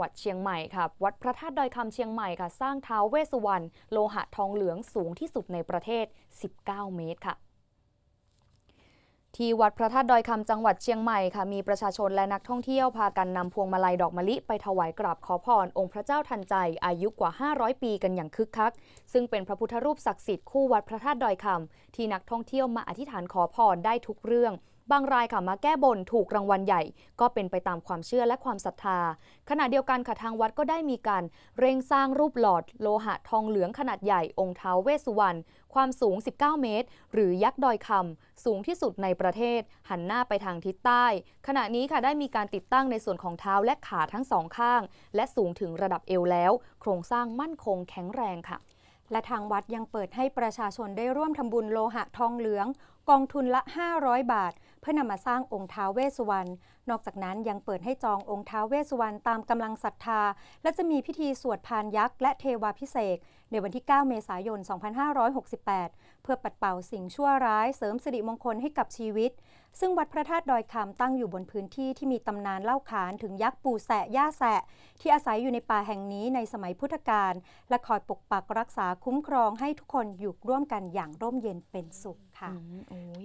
หวัดเชียงใหม่ค่ะ วัดพระธาตุดอยคำเชียงใหม่ค่ะ สร้างท้าวเวสุวรรณโลหะทองเหลืองสูงที่สุดในประเทศ 19 เมตรค่ะที่วัดพระธาตุดอยคำจังหวัดเชียงใหม่ค่ะมีประชาชนและนักท่องเที่ยวพากันนำพวงมาลัยดอกมะลิไปถวายกราบขอพรองค์พระเจ้าทันใจอายุกว่า 500 ปีกันอย่างคึกคัก ซึ่งเป็นพระพุทธรูปศักดิ์สิทธิ์คู่วัดพระธาตุดอยคำที่นักท่องเที่ยวมาอธิษฐานขอพรได้ทุกเรื่อง บางรายค่ะมาแก้บนถูกรางวัลใหญ่ ก็เป็นไปตามความเชื่อและความศรัทธา ขณะเดียวกันค่ะทางวัดก็ได้มีการเร่งสร้างรูปหลอด โลหะทองเหลืองขนาดใหญ่องค์เท้าเวสสุวรรณความสูง 19 เมตร หรือยักษ์ดอยคำสูงที่สุดในประเทศ หันหน้าไปทางทิศใต้ ขณะนี้ค่ะได้มีการติดตั้งในส่วนของเท้าและขาทั้งสองข้าง และสูงถึงระดับเอวแล้ว โครงสร้างมั่นคงแข็งแรงค่ะและทางวัดยังเปิดให้ประชาชนได้ร่วมทำบุญโลหะทองเหลือง กองทุนละ 500 บาท เพื่อนำมาสร้างองค์ท้าวเวสสุวรรณ นอกจากนั้นยังเปิดให้จององค์ท้าวเวสสุวรรณตามกำลังศรัทธา และจะมีพิธีสวดพานยักษ์และเทวาพิเศษในวันที่ 9 เมษายน 2568 เพื่อปัดเป่าสิ่งชั่วร้ายเสริมสิริมงคลให้กับชีวิต ซึ่งวัดพระธาตุดอยคำตั้งอยู่บนพื้นที่ที่มีตำนานเล่าขานถึงยักษ์ปู่แสะย่าแสะ ที่อาศัยอยู่ในป่าแห่งนี้ในสมัยพุทธกาลและคอยปกปักรักษาคุ้มครองให้ทุกคนอยู่ร่วมกันอย่างร่มเย็นเป็นสุขค่ะโอ้ย yeah.